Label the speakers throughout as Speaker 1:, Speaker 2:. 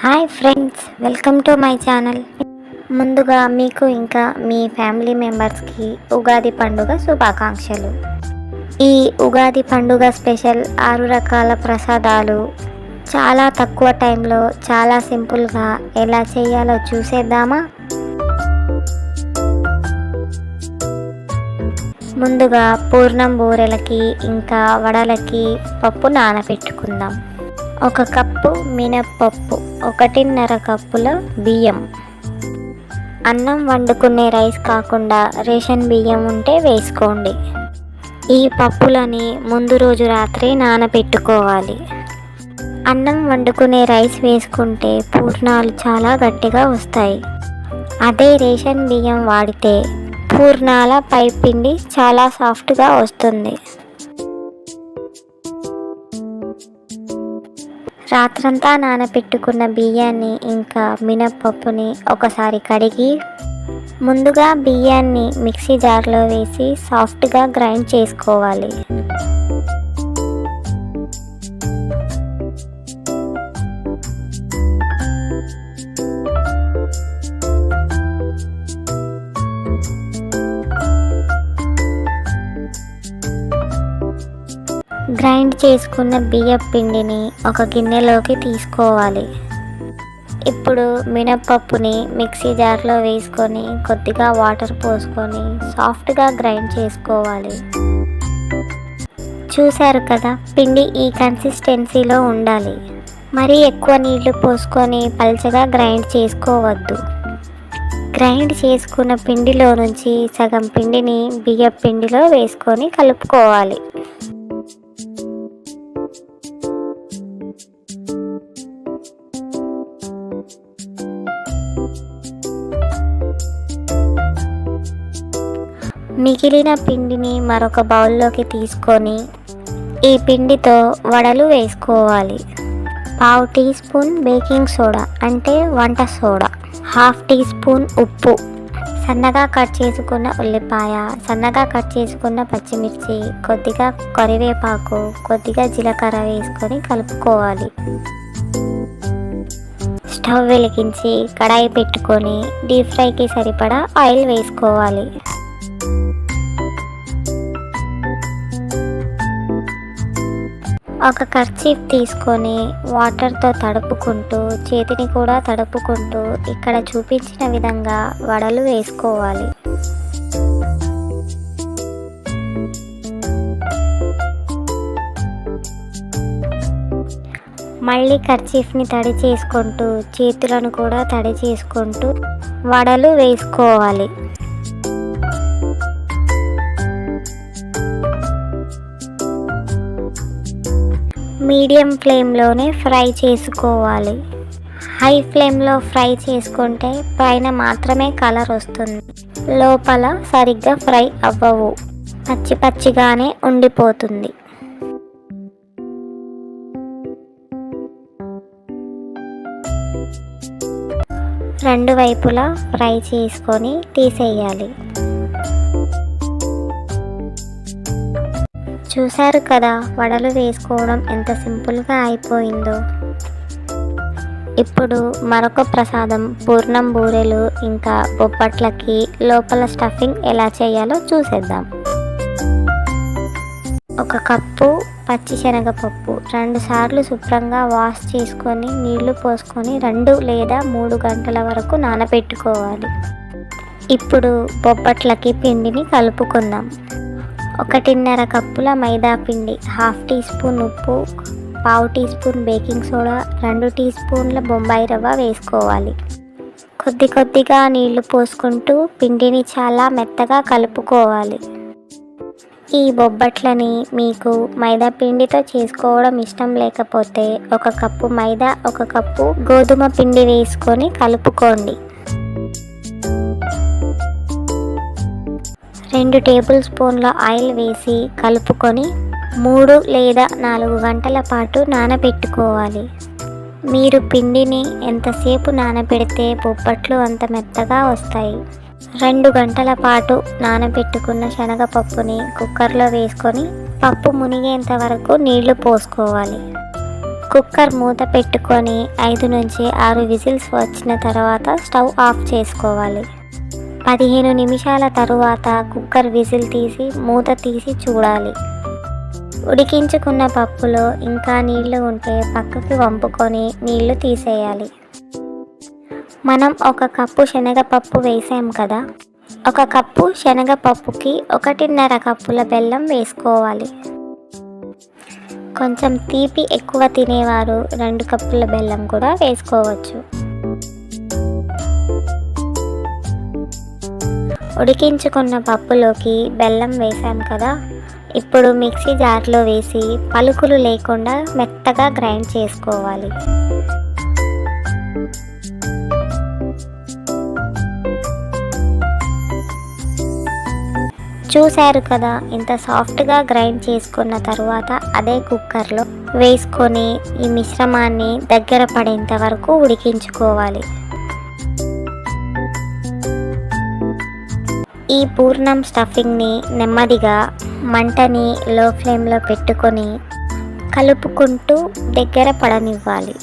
Speaker 1: Hi friends welcome to my channel ముందుగా మీకు ఇంకా మీ ఫ్యామిలీ మెంబర్స్కి ఉగాది పండుగ శుభాకాంక్షలు. ఈ ఉగాది పండుగ స్పెషల్ ఆరు రకాల ప్రసాదాలు. చాలా తక్కువ టైంలో చాలా సింపుల్గా ఎలా చేయాలో చూసేద్దామా? ముందుగా పూర్ణం బూరెలకి ఇంకా వడలకి పప్పు నానబెట్టుకుందాం. ఒక కప్పు మినప్పప్పు ఒకటిన్నర కప్పుల బియ్యం. అన్నం వండుకునే రైస్ కాకుండా రేషన్ బియ్యం ఉంటే వేసుకోండి. ఈ పప్పులని ముందు రోజు రాత్రి నానబెట్టుకోవాలి అన్నం వండుకునే రైస్ వేసుకుంటే పూర్ణాలు చాలా గట్టిగా వస్తాయి. అదే రేషన్ బియ్యం వాడితే పూర్ణాల పైపిండి చాలా సాఫ్ట్గా వస్తుంది. రాత్రంతా నానబెట్టుకున్న బియ్యాన్ని ఇంకా మినప్పప్పుని ఒకసారి కడిగి ముందుగా బియ్యాన్ని మిక్సీ జార్లో వేసి సాఫ్ట్గా గ్రైండ్ చేసుకోవాలి. చేసుకున్న బియ్యం పిండిని ఒక గిన్నెలోకి తీసుకోవాలి. ఇప్పుడు మినప్పప్పుని మిక్సీ జార్లో వేసుకొని కొద్దిగా వాటర్ పోసుకొని సాఫ్ట్గా గ్రైండ్ చేసుకోవాలి. చూశారు కదా పిండి ఈ కన్సిస్టెన్సీలో ఉండాలి. మరీ ఎక్కువ నీళ్ళు పోసుకొని పల్చగా గ్రైండ్ చేసుకోవద్దు. గ్రైండ్ చేసుకున్న పిండిలో నుంచి సగం పిండిని బియ్య పిండిలో వేసుకొని కలుపుకోవాలి. మిగిలిన పిండిని మరొక బౌల్లోకి తీసుకొని ఈ పిండితో వడలు వేసుకోవాలి. పావు టీ స్పూన్ బేకింగ్ సోడా అంటే వంట సోడా హాఫ్ టీ స్పూన్ ఉప్పు. సన్నగా కట్ చేసుకున్న ఉల్లిపాయ సన్నగా కట్ చేసుకున్న పచ్చిమిర్చి కొద్దిగా కరివేపాకు కొద్దిగా జీలకర్ర వేసుకొని కలుపుకోవాలి. స్టవ్ వెలిగించి కడాయి పెట్టుకొని డీప్ ఫ్రైకి సరిపడా ఆయిల్ వేసుకోవాలి. ఒక కర్చీఫ్ తీసుకొని వాటర్తో తడుపుకుంటూ చేతిని కూడా తడుపుకుంటూ ఇక్కడ చూపించిన విధంగా వడలు వేసుకోవాలి. మళ్ళీ కర్చీఫ్ని తడి చేసుకుంటూ చేతులను కూడా తడి చేసుకుంటూ వడలు వేసుకోవాలి. మీడియం ఫ్లేమ్లోనే ఫ్రై చేసుకోవాలి. హై ఫ్లేమ్లో ఫ్రై చేసుకుంటే పైన మాత్రమే కలర్ వస్తుంది. లోపల సరిగ్గా ఫ్రై అవ్వవు. పచ్చి పచ్చిగానే ఉండిపోతుంది. రెండు వైపులా ఫ్రై చేసుకొని తీసేయాలి. చూశారు కదా వడలు వేసుకోవడం ఎంత సింపుల్గా అయిపోయిందో. ఇప్పుడు మరొక ప్రసాదం పూర్ణం బూరెలు ఇంకా బొప్పట్లకి లోపల స్టఫింగ్ ఎలా చేయాలో చూసేద్దాం. ఒక కప్పు పచ్చిశనగపప్పు రెండు సార్లు శుభ్రంగా వాష్ చేసుకొని నీళ్ళు పోసుకొని రెండు లేదా మూడు గంటల వరకు నానబెట్టుకోవాలి. ఇప్పుడు బొబ్బట్లకి పిండిని కలుపుకుందాం. ఒకటిన్నర కప్పుల మైదా పిండి హాఫ్ టీ స్పూన్ ఉప్పు పావు టీ స్పూన్ బేకింగ్ సోడా రెండు టీ స్పూన్ల బొంబాయి రవ్వ వేసుకోవాలి. కొద్ది కొద్దిగా నీళ్ళు పోసుకుంటూ పిండిని చాలా మెత్తగా కలుపుకోవాలి. ఈ బొబ్బట్లని మీకు మైదా పిండితో చేసుకోవడం ఇష్టం లేకపోతే ఒక కప్పు మైదా ఒక కప్పు గోధుమ పిండి వేసుకొని కలుపుకోండి. రెండు టేబుల్ స్పూన్ల ఆయిల్ వేసి కలుపుకొని మూడు లేదా నాలుగు గంటల పాటు నానబెట్టుకోవాలి. మీరు పిండిని ఎంతసేపు నానబెడితే బొబ్బట్లు అంత మెత్తగా వస్తాయి. రెండు గంటల పాటు నానబెట్టుకున్న శనగపప్పుని కుక్కర్లో వేసుకొని పప్పు మునిగేంత వరకు నీళ్ళు పోసుకోవాలి. కుక్కర్ మూత పెట్టుకొని ఐదు నుంచి ఆరు విజిల్స్ వచ్చిన తర్వాత స్టవ్ ఆఫ్ చేసుకోవాలి. పదిహేను నిమిషాల తరువాత కుక్కర్ విజిల్ తీసి మూత తీసి చూడాలి. ఉడికించుకున్న పప్పులో ఇంకా నీళ్ళు ఉంటే పక్కకి వంపుకొని నీళ్ళు తీసేయాలి. మనం ఒక కప్పు శనగపప్పు వేసాం కదా? ఒక కప్పు శనగపప్పుకి ఒకటిన్నర కప్పుల బెల్లం వేసుకోవాలి. కొంచెం తీపి ఎక్కువ తినేవారు రెండు కప్పుల బెల్లం కూడా వేసుకోవచ్చు. ఉడికించుకున్న పప్పులోకి బెల్లం వేసాం కదా. ఇప్పుడు మిక్సీ జార్లో వేసి పలుకులు లేకుండా మెత్తగా గ్రైండ్ చేసుకోవాలి. చూశారు కదా ఇంత సాఫ్ట్గా గ్రైండ్ చేసుకున్న తర్వాత అదే కుక్కర్లో వేసుకొని ఈ మిశ్రమాన్ని దగ్గర పడేంత వరకు ఉడికించుకోవాలి. ఈ పూర్ణం స్టఫింగ్ని నెమ్మదిగా మంటని లో ఫ్లేమ్లో పెట్టుకొని కలుపుకుంటూ దగ్గర పడనివ్వాలి.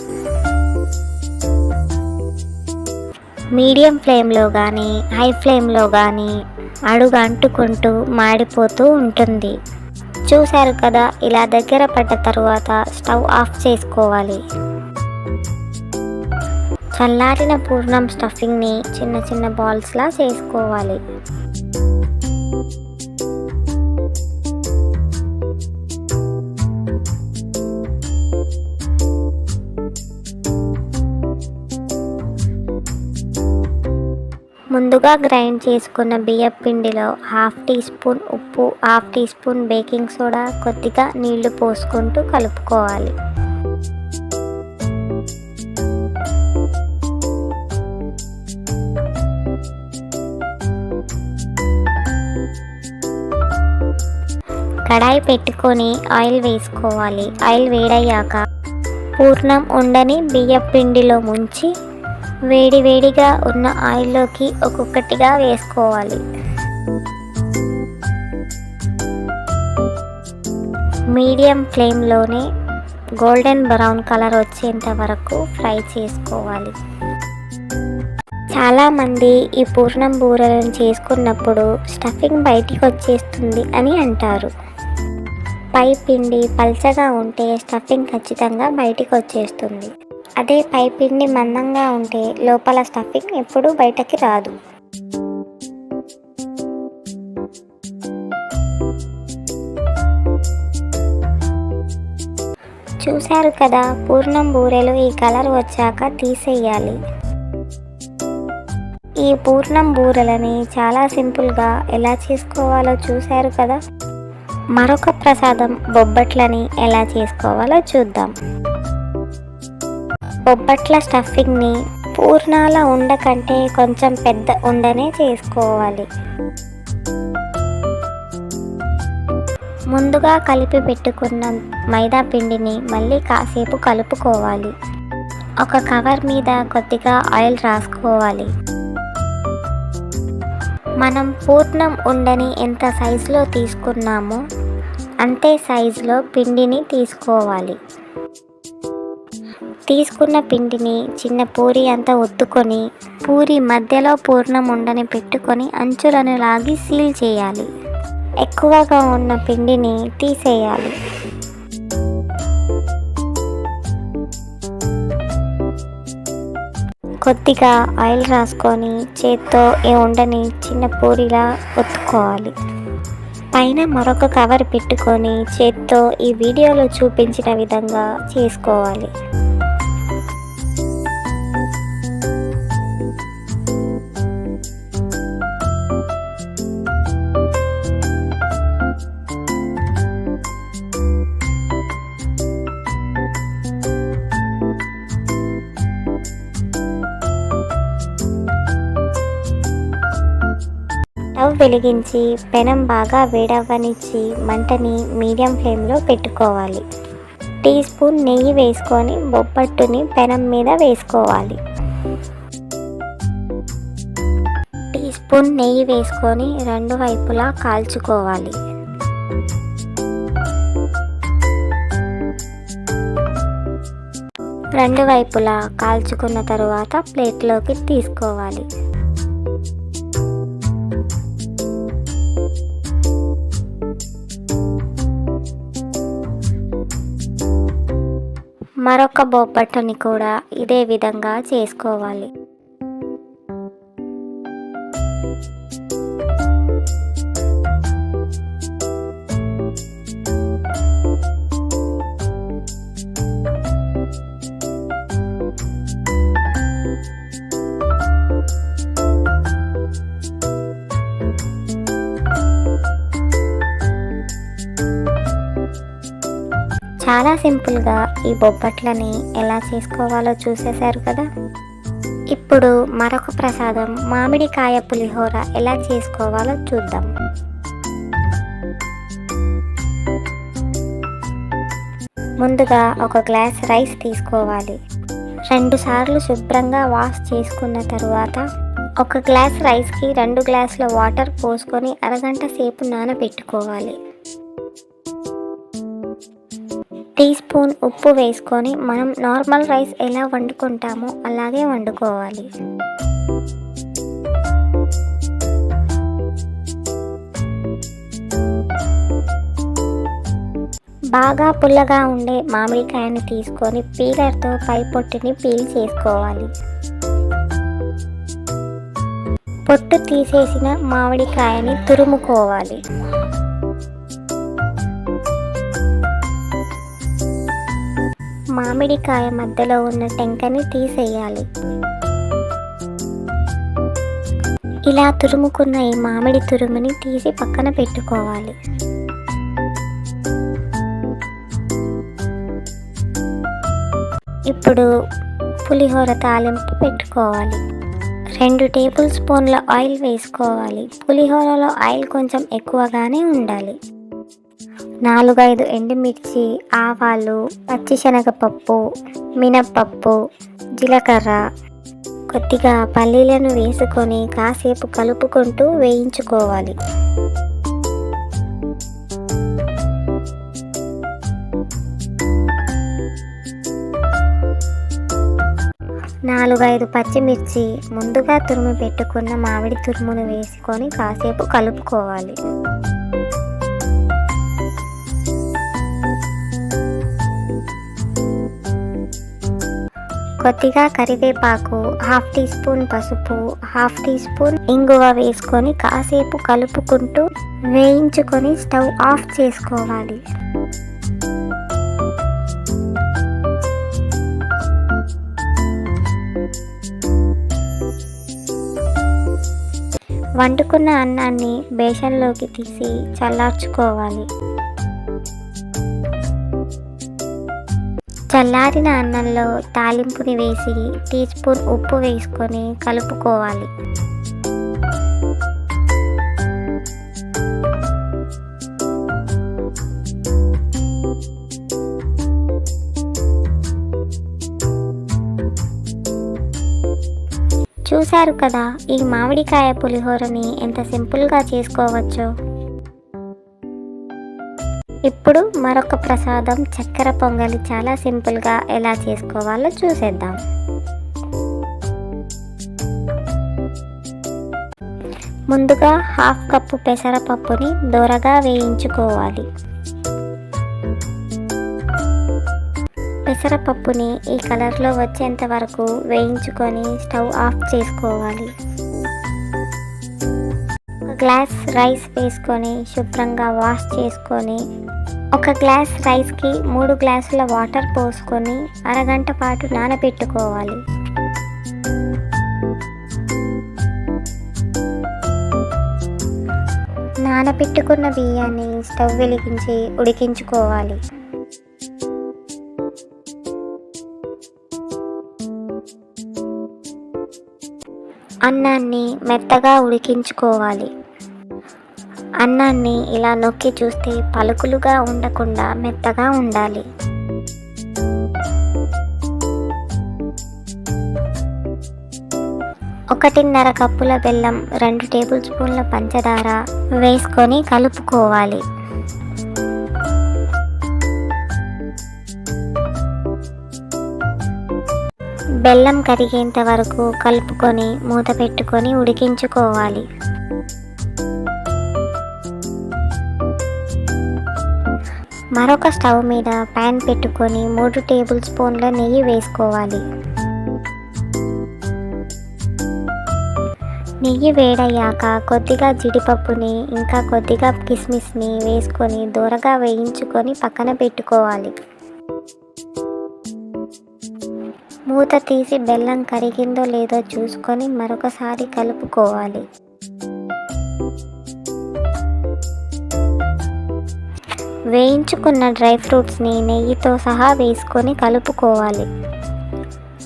Speaker 1: మీడియం ఫ్లేమ్లో కానీ హై ఫ్లేమ్లో కానీ అడుగు అంటుకుంటూ మాడిపోతూ ఉంటుంది. చూశారు కదా ఇలా దగ్గర పడ్డ తర్వాత స్టవ్ ఆఫ్ చేసుకోవాలి. చల్లారిన పూర్ణం స్టఫింగ్ని చిన్న చిన్న బాల్స్లా చేసుకోవాలి. ముందుగా గ్రైండ్ చేసుకున్న బియ్యం పిండిలో హాఫ్ టీ స్పూన్ ఉప్పు half teaspoon baking soda కొద్దిగా నీళ్ళు పోసుకుంటూ కలుపుకోవాలి. కడాయి పెట్టుకొని ఆయిల్ వేసుకోవాలి. ఆయిల్ వేడయ్యాక పూర్ణం ఉండని బియ్యం పిండిలో ముంచి వేడి వేడిగా ఉన్న ఆయిల్లోకి ఒక్కొక్కటిగా వేసుకోవాలి. మీడియం ఫ్లేమ్లోనే గోల్డెన్ బ్రౌన్ కలర్ వచ్చేంత వరకు ఫ్రై చేసుకోవాలి. చాలామంది ఈ పూర్ణం బూరెలను చేసుకున్నప్పుడు స్టఫింగ్ బయటికి వచ్చేస్తుంది అని అంటారు. పై పిండి పల్చగా ఉంటే స్టఫింగ్ ఖచ్చితంగా బయటికి వచ్చేస్తుంది. అదే పై పిండి మందంగా ఉంటే లోపల స్టఫింగ్ ఎప్పుడూ బయటకి రాదు. చూశారు కదా పూర్ణం బూరెలు ఈ కలర్ వచ్చాక తీసేయాలి. ఈ పూర్ణం బూరెలని చాలా సింపుల్గా ఎలా చేసుకోవాలో చూశారు కదా? మరొక ప్రసాదం బొబ్బట్లని ఎలా చేసుకోవాలో చూద్దాం. బొబ్బట్ల స్టఫింగ్ని పూర్ణాల ఉండ కంటే కొంచెం పెద్ద ఉండనే చేసుకోవాలి. ముందుగా కలిపి పెట్టుకున్న మైదా పిండిని మళ్ళీ కాసేపు కలుపుకోవాలి. ఒక కవర్ మీద కొద్దిగా ఆయిల్ రాసుకోవాలి. మనం పూర్ణం ఉండని ఎంత సైజులో తీసుకున్నామో అంతే సైజులో పిండిని తీసుకోవాలి. తీసుకున్న పిండిని చిన్న పూరి అంతా ఒత్తుకొని పూరి మధ్యలో పూర్ణం ఉండని పెట్టుకొని అంచులను లాగి సీల్ చేయాలి. ఎక్కువగా ఉన్న పిండిని తీసేయాలి. కొద్దిగా ఆయిల్ రాసుకొని చేత్తో ఈ ఉండని చిన్న పూరిలా ఒత్తుకోవాలి. పైన మరొక కవర్ పెట్టుకొని చేత్తో ఈ వీడియోలో చూపించిన విధంగా చేసుకోవాలి. వెలిగించి పెనం బాగా వేడవ్వనిచ్చి మంటని మీడియం ఫ్లేమ్లో పెట్టుకోవాలి. టీ స్పూన్ నెయ్యి వేసుకొని బొబ్బట్టుని పెనం మీద వేసుకోవాలి. టీ స్పూన్ నెయ్యి వేసుకొని రెండు వైపులా కాల్చుకోవాలి. రెండు వైపులా కాల్చుకున్న తరువాత ప్లేట్లోకి తీసుకోవాలి. మరొక బొబ్బట్టుని కూడా ఇదే విధంగా చేసుకోవాలి. చాలా సింపుల్గా ఈ బొబ్బట్లని ఎలా చేసుకోవాలో చూసేశారు కదా? ఇప్పుడు మరొక ప్రసాదం మామిడికాయ పులిహోర ఎలా చేసుకోవాలో చూద్దాం. ముందుగా ఒక గ్లాస్ రైస్ తీసుకోవాలి. రెండు సార్లు శుభ్రంగా వాష్ చేసుకున్న తరువాత ఒక గ్లాస్ రైస్కి రెండు గ్లాసుల వాటర్ పోసుకొని అరగంట సేపు నానబెట్టుకోవాలి. టీ స్పూన్ ఉప్పు వేసుకొని మనం నార్మల్ రైస్ ఎలా వండుకుంటామో అలాగే వండుకోవాలి. బాగా పుల్లగా ఉండే మామిడికాయని తీసుకొని పీలర్తో పై పొట్టుని పీల్ చేసుకోవాలి. పొట్టు తీసేసిన మామిడికాయని తురుముకోవాలి. మామిడికాయ మధ్యలో ఉన్న టెంకని తీసేయాలి. ఇలా తురుముకున్న ఈ మామిడి తురుముని తీసి పక్కన పెట్టుకోవాలి. ఇప్పుడు పులిహోర తాలింపు పెట్టుకోవాలి. రెండు టేబుల్ స్పూన్ల ఆయిల్ వేసుకోవాలి. పులిహోరలో ఆయిల్ కొంచెం ఎక్కువగానే ఉండాలి. నాలుగైదు ఎండుమిర్చి ఆవాలు పచ్చిశనగపప్పు మినప్పప్పు జీలకర్ర కొద్దిగా పల్లీలను వేసుకొని కాసేపు కలుపుకుంటూ వేయించుకోవాలి. నాలుగైదు పచ్చిమిర్చి ముందుగా తురుము పెట్టుకున్న మామిడి తురుమును వేసుకొని కాసేపు కలుపుకోవాలి. కొద్దిగా కరివేపాకు హాఫ్ టీ స్పూన్ పసుపు హాఫ్ టీ స్పూన్ ఇంగువ వేసుకొని కాసేపు కలుపుకుంటూ వేయించుకొని స్టవ్ ఆఫ్ చేసుకోవాలి. వండుకున్న అన్నాన్ని బేషన్లోకి తీసి చల్లార్చుకోవాలి. చల్లారిన అన్నంలో తాలింపుని వేసి టీ స్పూన్ ఉప్పు వేసుకొని కలుపుకోవాలి. చూశారు కదా ఈ మామిడికాయ పులిహోరని ఎంత సింపుల్గా చేసుకోవచ్చో? ఇప్పుడు మరొక ప్రసాదం చక్కెర పొంగలి చాలా సింపుల్గా ఎలా చేసుకోవాలో చూసేద్దాం. ముందుగా హాఫ్ కప్పు పెసరపప్పుని దోరగా వేయించుకోవాలి. పెసరపప్పుని ఈ కలర్లో వచ్చేంత వరకు వేయించుకొని స్టవ్ ఆఫ్ చేసుకోవాలి. గ్లాస్ రైస్ వేసుకొని శుభ్రంగా వాష్ చేసుకొని ఒక గ్లాస్ రైస్కి మూడు గ్లాసుల వాటర్ పోసుకొని అరగంట పాటు నానబెట్టుకోవాలి. నానబెట్టుకున్న బియ్యాన్ని స్టవ్ వెలిగించి ఉడికించుకోవాలి. అన్నాన్ని మెత్తగా ఉడికించుకోవాలి. అన్నాన్ని ఇలా నొక్కి చూస్తే పలుకులుగా ఉండకుండా మెత్తగా ఉండాలి. ఒకటిన్నర కప్పుల బెల్లం రెండు టేబుల్ స్పూన్ల పంచదార వేసుకొని కలుపుకోవాలి. బెల్లం కరిగేంత వరకు కలుపుకొని మూత పెట్టుకొని ఉడికించుకోవాలి. మరొక స్టవ్ మీద ప్యాన్ పెట్టుకొని మూడు టేబుల్ స్పూన్ల నెయ్యి వేసుకోవాలి. నెయ్యి వేడయ్యాక కొద్దిగా జీడిపప్పుని ఇంకా కొద్దిగా కిస్మిస్ని వేసుకొని దూరగా వేయించుకొని పక్కన పెట్టుకోవాలి. మూత తీసి బెల్లం కరిగిందో లేదో చూసుకొని మరొకసారి కలుపుకోవాలి. వేయించుకున్న డ్రై ఫ్రూట్స్ని నెయ్యితో సహా వేసుకొని కలుపుకోవాలి.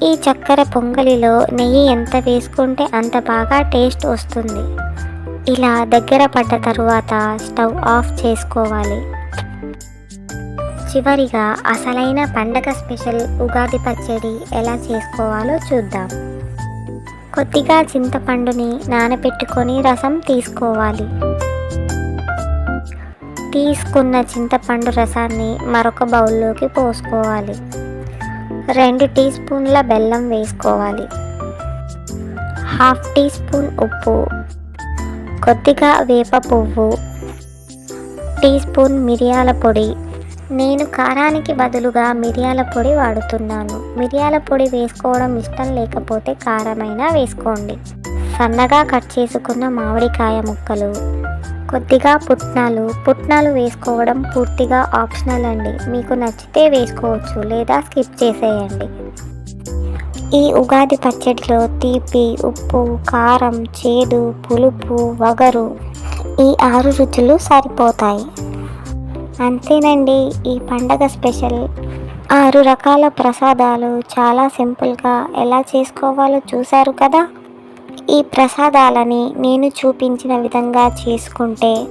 Speaker 1: ఈ చక్కెర పొంగలిలో నెయ్యి ఎంత వేసుకుంటే అంత బాగా టేస్ట్ వస్తుంది. ఇలా దగ్గర పడ్డ తరువాత స్టవ్ ఆఫ్ చేసుకోవాలి. చివరిగా అసలైన పండగ స్పెషల్ ఉగాది పచ్చడి ఎలా చేసుకోవాలో చూద్దాం. కొద్దిగా చింతపండుని నానబెట్టుకొని రసం తీసుకోవాలి. తీసుకున్న చింతపండు రసాన్ని మరొక బౌల్లోకి పోసుకోవాలి. రెండు టీ స్పూన్ల బెల్లం వేసుకోవాలి. హాఫ్ టీ స్పూన్ ఉప్పు కొద్దిగా వేప పువ్వు టీ స్పూన్ మిరియాల పొడి. నేను కారానికి బదులుగా మిరియాల పొడి వాడుతున్నాను. మిరియాల పొడి వేసుకోవడం ఇష్టం లేకపోతే కారమైనా వేసుకోండి. సన్నగా కట్ చేసుకున్న మామిడికాయ ముక్కలు కొద్దిగా పుట్నాలు. పుట్నాలు వేసుకోవడం పూర్తిగా ఆప్షనల్ అండి. మీకు నచ్చితే వేసుకోవచ్చు లేదా స్కిప్ చేసేయండి. ఈ ఉగాది పచ్చడిలో తీపి ఉప్పు కారం చేదు పులుపు వగరు ఈ ఆరు రుచులు సరిపోతాయి. అంతేనండి ఈ పండగ స్పెషల్. ఆరు రకాల ప్రసాదాలు చాలా సింపుల్గా ఎలా చేసుకోవాలో చూశారు కదా? ఈ ప్రసాదాలని నేను చూపించిన విధంగా చేసుకుంటే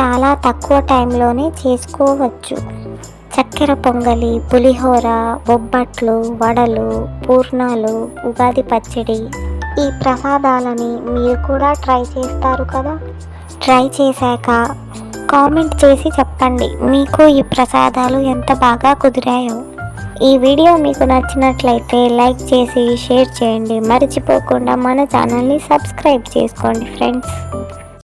Speaker 1: చాలా తక్కువ టైంలోనే చేసుకోవచ్చు. చక్కెర పొంగలి పులిహోర బొబ్బట్లు వడలు పూర్ణాలు ఉగాది పచ్చడి ఈ ప్రసాదాలని మీరు కూడా ట్రై చేస్తారు కదా? ట్రై చేశాక కామెంట్ చేసి చెప్పండి మీకు ఈ ప్రసాదాలు ఎంత బాగా కుదిరాయో. ఈ వీడియో మీకు నచ్చినట్లయితే లైక్ చేసి షేర్ చేయండి. మర్చిపోకుండా మన ఛానల్ని సబ్స్క్రైబ్ చేసుకోండి ఫ్రెండ్స్.